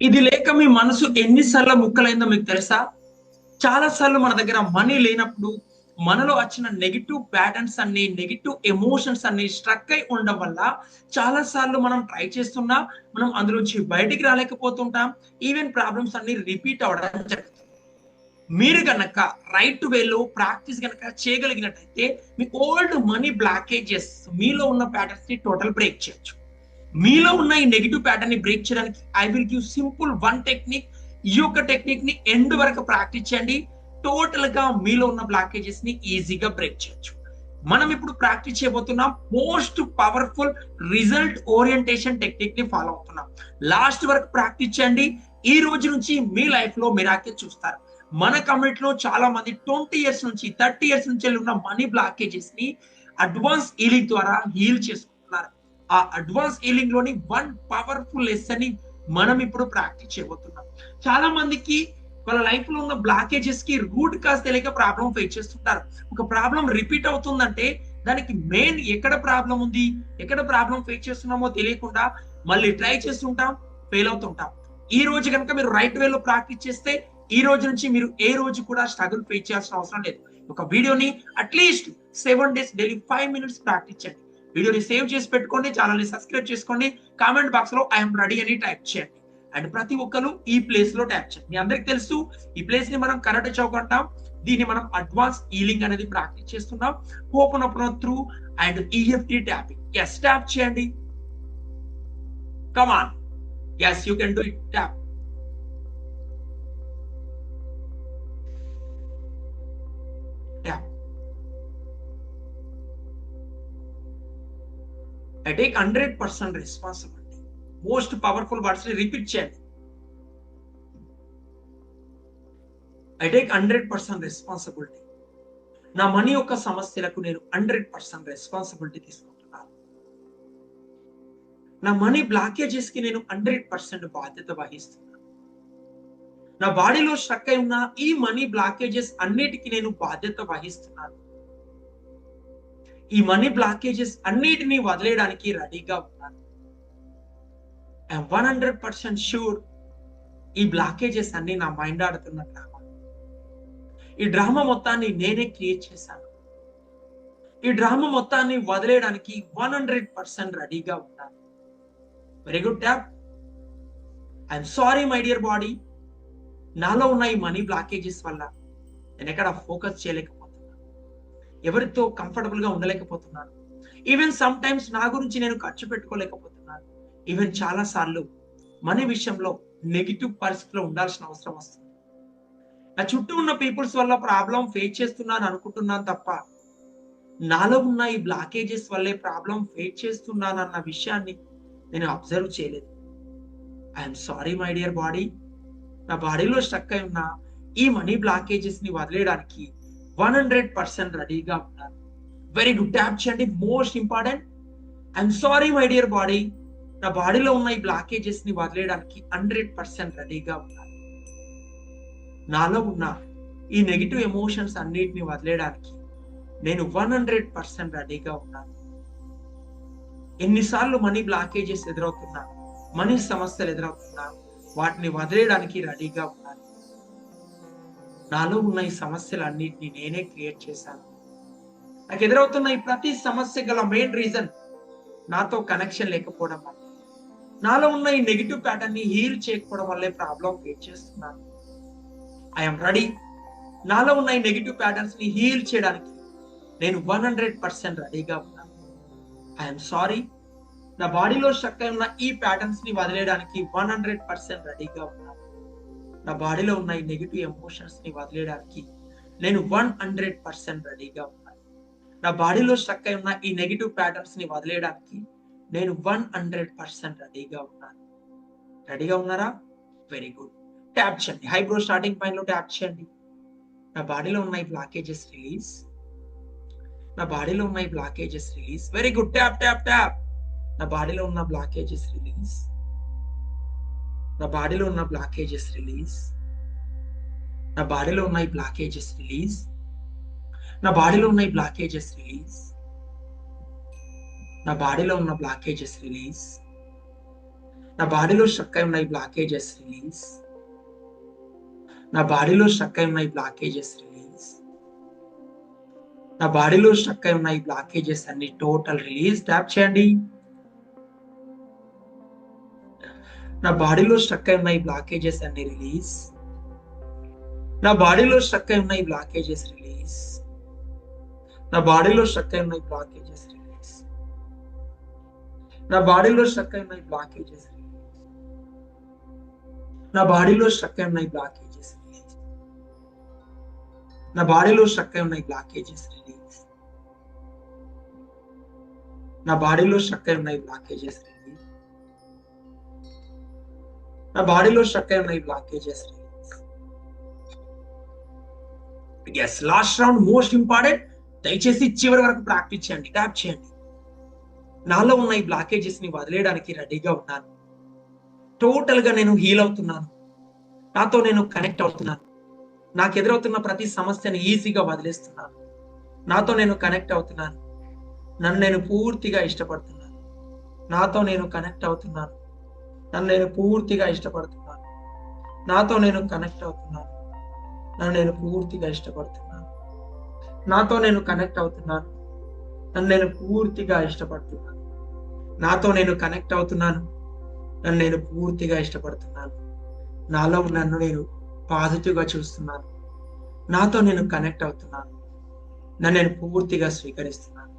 ఇది లేక మీ మనసు ఎన్నిసార్లు ముక్కలైందో మీకు తెలుసా? చాలా సార్లు మన దగ్గర మనీ లేనప్పుడు మనలో వచ్చిన నెగిటివ్ ప్యాటర్న్స్ అన్ని నెగిటివ్ ఎమోషన్స్ అన్ని స్ట్రక్ అయి ఉండడం వల్ల చాలా సార్లు మనం ట్రై చేస్తున్నా మనం అందులోంచి బయటికి రాలేకపోతుంటాం. ఈవెన్ ప్రాబ్లమ్స్ అన్ని రిపీట్ అవ్వడం జరుగుతుంది. మీరు గనక రైట్ వేలో ప్రాక్టీస్ గనక చేయగలిగినట్టయితే మీ ఓల్డ్ మనీ బ్లాకేజెస్ మీలో ఉన్న ప్యాటర్న్స్ని టోటల్ బ్రేక్ చేయొచ్చు. మీలో ఉన్న ఈ నెగిటివ్ ప్యాటర్న్ని బ్రేక్ చేయడానికి I will give simple one technique ఈ యొక్క టెక్నిక్ని ఎండ్ వరకు ప్రాక్టీస్ చేయండి. టోటల్గా మీలో ఉన్న బ్లాకేజెస్ని ఈజీగా బ్రేక్ చేయొచ్చు. మనం ఇప్పుడు ప్రాక్టీస్ చేయబోతున్నాం. మోస్ట్ పవర్ఫుల్ రిజల్ట్ ఓరియంటేషన్ టెక్నిక్ని ఫాలో అవుతున్నాం. లాస్ట్ వరకు ప్రాక్టీస్ చేయండి. ఈ రోజు నుంచి మీ లైఫ్లో మిరాకే చూస్తారు. మన కమ్యూనిటీలో చాలా మంది ట్వంటీ ఇయర్స్ నుంచి థర్టీ ఇయర్స్ నుంచి ఉన్న మనీ బ్లాకేజెస్ని అడ్వాన్స్ హీలింగ్ ద్వారా హీల్ చేసుకుంటారు ఆ అడ్వాన్స్ హీలింగ్లోని వన్ పవర్ఫుల్ లెసన్ని మనం ఇప్పుడు ప్రాక్టీస్ చేయబోతున్నాం. చాలా మందికి వాళ్ళ లైఫ్లో ఉన్న బ్లాకేజెస్కి రూట్ కాస్ తెలియక ప్రాబ్లం ఫేస్ చేస్తుంటారు. ఒక ప్రాబ్లం రిపీట్ అవుతుందంటే దానికి మెయిన్ ఎక్కడ ప్రాబ్లం ఉంది ఎక్కడ ప్రాబ్లం ఫేస్ చేస్తున్నామో తెలియకుండా మళ్ళీ ట్రై చేస్తుంటాం ఫెయిల్ అవుతుంటాం ఈ రోజు కనుక మీరు రైట్ వేలో ప్రాక్టీస్ చేస్తే ఈ రోజు నుంచి మీరు ఏ రోజు కూడా స్ట్రగుల్ ఫేస్ చేయాల్సిన అవసరం లేదు. ఒక వీడియోని at least seven days daily five minutes practice చేయండి. వీడియోని సేవ్ చేసి పెట్టుకోండి ఛానల్ని సబ్స్క్రైబ్ చేసుకోండి. కామెంట్ బాక్స్లో ఐఎమ్ రెడీ అని టైప్ చేయండి. అండ్ ప్రతి ఒక్కరు ఈ ప్లేస్లో ట్యాప్ చేయండి. మీ అందరికి తెలుసు ఈ ప్లేస్ని మనం కరెక్ట్ చౌక్ అంటాం. దీన్ని మనం అడ్వాన్స్ ఈలింగ్ అనేది ప్రాక్టీస్ చేస్తున్నాం. Open open through and EFT tapping yes tap చేయండి. Come on yes you can do it tap I take hundred percent responsibility most powerful words repeat చేయండి I take hundred percent responsibility నా money యొక్క సమస్యలకు నేను hundred percent responsibility తీసుకుంటున్నాను. నా money బ్లాకేజెస్కి నేను hundred percent బాధ్యత వహిస్తున్నాను. నా బాడీలో స్ట్రక్ అయి ఉన్న ఈ మనీ బ్లాకేజెస్ అన్నిటికీ నేను బాధ్యత వహిస్తున్నాను. ఈ మనీ బ్లాకేజెస్ అన్నిటినీ వదిలేయడానికి రెడీగా ఉన్నాను. I'm one hundred percent sure ఈ బ్లాకేజెస్ అన్ని నా మైండ్ ఆడుతున్న డ్రామా ఈ డ్రామా మొత్తాన్ని నేనే క్రియేట్ చేశాను. ఈ డ్రామా మొత్తాన్ని వదిలేయడానికి వన్ హండ్రెడ్ పర్సెంట్ రెడీగా ఉన్నాను. Very good tap I'm sorry my dear body నాలో ఉన్న ఈ మనీ బ్లాకేజెస్ వల్ల నేను ఎక్కడ ఫోకస్ చేయలేకపోతున్నాను. ఎవరితో కంఫర్టబుల్గా ఉండలేకపోతున్నాను. ఈవెన్ సమ్ టైమ్స్ నా గురించి నేను ఖర్చు పెట్టుకోలేకపోతున్నాను. ఈవెన్ చాలా సార్లు మనీ విషయంలో నెగిటివ్ పరిస్థితిలో ఉండాల్సిన అవసరం వస్తుంది. నా చుట్టూ ఉన్న పీపుల్స్ వల్ల ప్రాబ్లం ఫేస్ చేస్తున్నాను అనుకుంటున్నాను తప్ప నాలో ఉన్న ఈ బ్లాకేజెస్ వల్లే ప్రాబ్లం ఫేస్ చేస్తున్నాను అన్న విషయాన్ని నేను అబ్జర్వ్ చేయలేదు. I'm sorry my dear body నా బాడీలో స్టక్ అయి ఉన్న ఈ మనీ బ్లాకేజెస్ని వదిలేయడానికి వన్ హండ్రెడ్ పర్సెంట్ రెడీగా ఉన్నారు. వెరీ గుడ్ ట్యాప్ చేయండి. Most important I'm sorry my dear body నా బాడీలో ఉన్న ఈ బ్లాకేజెస్ని వదిలేయడానికి హండ్రెడ్ పర్సెంట్ రెడీగా ఉన్నాను నాలో ఉన్న ఈ నెగిటివ్ ఎమోషన్స్ అన్నిటిని వదిలేయడానికి నేను వన్ హండ్రెడ్ పర్సెంట్ రెడీగా ఉన్నాను. ఎన్నిసార్లు మనీ బ్లాకేజెస్ ఎదురవుతున్నా మనీ సమస్యలు ఎదురవుతున్నా వాటిని వదిలేయడానికి రెడీగా ఉన్నాను నాలో ఉన్న ఈ సమస్యలు అన్నిటిని నేనే క్రియేట్ చేశాను. నాకు ఎదురవుతున్న ఈ ప్రతి సమస్య గల మెయిన్ రీజన్ నాతో కనెక్షన్ లేకపోవడం వల్ల నాలో ఉన్న ఈ నెగిటివ్ ప్యాటర్న్ని హీల్ చేయకపోవడం వల్లే ప్రాబ్లం క్రియేట్ చేస్తున్నాను. ఐఎమ్ రెడీ నాలో ఉన్న ఈ నెగిటివ్ ప్యాటర్న్స్ని హీల్ చేయడానికి నేను వన్ హండ్రెడ్ పర్సెంట్ రెడీగా ఉన్నాను. ఐఎమ్ సారీ నా బాడీలో స్ట్రక్ అయి ఉన్న ఈ ప్యాటర్న్స్ని వదిలేయడానికి వన్ హండ్రెడ్ పర్సెంట్ రెడీగా ఉన్నాను. నా బాడీలో ఉన్న ఈ నెగిటివ్ ఎమోషన్స్ని వదిలేయడానికి నేను వన్ హండ్రెడ్ పర్సెంట్ రెడీగా ఉన్నాను. నా బాడీలో స్ట్రక్ అయి ఉన్న ఈ నెగిటివ్ ప్యాటర్న్స్ని వదిలేయడానికి నేను వన్ హండ్రెడ్ పర్సెంట్ రెడీగా ఉన్నాను. రెడీగా ఉన్నారా? వెరీ గుడ్ ట్యాప్ చేయండి. హైబ్రో స్టార్టింగ్ పాయింట్లో ట్యాప్ చేయండి. నా బాడీలో ఉన్న ఈ బ్లాకేజెస్ రిలీజ్ నా బాడీలో ఉన్న ఈ blockages release very good tap tap tap నా బాడీలో ఉన్న బ్లాకేజెస్ రిలీజ్ నా బాడీలో ఉన్న బ్లాకేజెస్ రిలీజ్ నా బాడీలో ఉన్న ఈ బ్లాకేజెస్ రిలీజ్ నా బాడీలో ఉన్న ఈ బ్లాకేజెస్ రిలీజ్ నా బాడీలో ఉన్న బ్లాకేజెస్ రిలీజ్ నా బాడీలో స్ట్రక్ అయి ఉన్న ఈ బ్లాకేజెస్ రిలీజ్ నా బాడీలో స్ట్రక్ అయి ఉన్న ఈ బ్లాకేజెస్ రిలీజ్ నా బాడీలో స్ట్రక్ అయి ఉన్న ఈ బ్లాకేజెస్ అన్ని టోటల్ రిలీజ్ ట్యాప్ చేయండి. నా బాడీలో స్ట్రక్ అయి ఉన్న ఈ బ్లాకేజెస్ అన్ని రిలీజ్ నా బాడీలో స్ట్రక్ అయి ఉన్న ఈ బ్లాకేజెస్ రిలీజ్ నా బాడీలో స్ట్రక్ అయి ఉన్న ఈ బ్లాకేజెస్ రిలీజ్ నా బాడీలో స్ట్రక్ అయి ఉన్న ఈ బ్లాకేజెస్ రిలీజ్ నా బాడీలో స్ట్రక్ అయి ఉన్న ఈ బ్లాకేజెస్ రిలీజ్ నా బాడీలో స్ట్రక్ అయి ఉన్న ఈ బ్లాకేజెస్ రిలీజ్ నా బాడీలో స్ట్రక్ అయి ఉన్న ఈ బ్లాకేజెస్ రిలీజ్ నా బాడీలో స్ట్రక్ అయి ఈ blockages yes last round most important దయచేసి చివరి వరకు ప్రాక్టీస్ చేయండి ట్యాప్ చేయండి. నాలో ఉన్న ఈ బ్లాకేజెస్ని వదిలేయడానికి రెడీగా ఉన్నాను. టోటల్గా నేను హీల్ అవుతున్నాను. నాతో నేను కనెక్ట్ అవుతున్నాను. నాకు ఎదురవుతున్న ప్రతి సమస్యను ఈజీగా వదిలేస్తున్నాను. నాతో నేను కనెక్ట్ అవుతున్నాను. నన్ను నేను పూర్తిగా ఇష్టపడుతున్నాను. నాతో నేను కనెక్ట్ అవుతున్నాను. నన్ను నేను పూర్తిగా ఇష్టపడుతున్నాను. నాతో నేను కనెక్ట్ అవుతున్నాను. నన్ను నేను పూర్తిగా ఇష్టపడుతున్నాను. నాతో నేను కనెక్ట్ అవుతున్నాను. నన్ను నేను పూర్తిగా ఇష్టపడుతున్నాను. నాతో నేను కనెక్ట్ అవుతున్నాను. నన్ను నేను పూర్తిగా ఇష్టపడుతున్నాను. నాలో నన్ను నేను పాజిటివ్గా చూస్తున్నాను. నాతో నేను కనెక్ట్ అవుతున్నాను. నన్ను నేను పూర్తిగా స్వీకరిస్తున్నాను.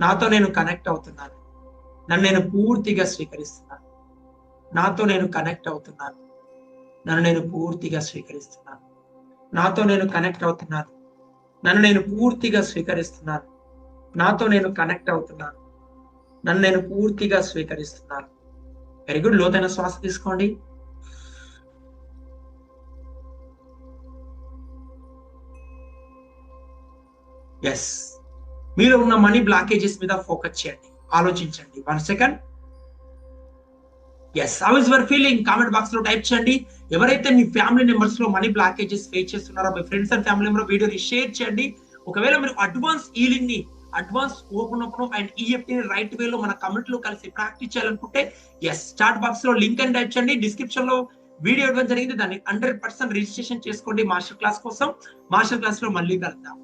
నాతో నేను కనెక్ట్ అవుతున్నాను. నన్ను నేను పూర్తిగా స్వీకరిస్తున్నాను. నాతో నేను కనెక్ట్ అవుతున్నాను. నన్ను నేను పూర్తిగా స్వీకరిస్తున్నాను. నాతో నేను కనెక్ట్ అవుతున్నాను. నన్ను నేను పూర్తిగా స్వీకరిస్తున్నాను. నాతో నేను కనెక్ట్ అవుతున్నాను. నన్ను నేను పూర్తిగా స్వీకరిస్తున్నాను. వెరీ గుడ్ లోతైన శ్వాస తీసుకోండి. ఎస్ మీలో ఉన్న మనీ బ్లాకేజెస్ మీద ఫోకస్ చేయండి. ఆలోచించండి. One second yes how is your feeling comment బాక్స్లో టైప్ చేయండి. ఎవరైతే మీ ఫ్యామిలీ మెంబర్స్లో మనీ బ్లాకేజెస్ ఫేస్ చేస్తున్నారో మీ ఫ్రెండ్స్ అండ్ ఫ్యామిలీ మెంబర్ వీడియోని షేర్ చేయండి. ఒకవేళ మీరు అడ్వాన్స్ ఈలింగ్ని అడ్వాన్స్ ఓపెన్ అండ్ ఈఎఫ్టీ ని రైట్ వే లో మన కమెంట్లో కలిసి ప్రాక్టీస్ చేయాలనుకుంటే ఎస్ చాట్ బాక్స్లో లింక్ అని టైప్ చేయండి. డిస్క్రిప్షన్లో వీడియో ఇవ్వడం జరిగింది. దాన్ని హండ్రెడ్ పర్సెంట్ రిజిస్ట్రేషన్ చేసుకోండి మాస్టర్ క్లాస్ కోసం. మాస్టర్ క్లాస్లో మళ్ళీ కలుద్దాం.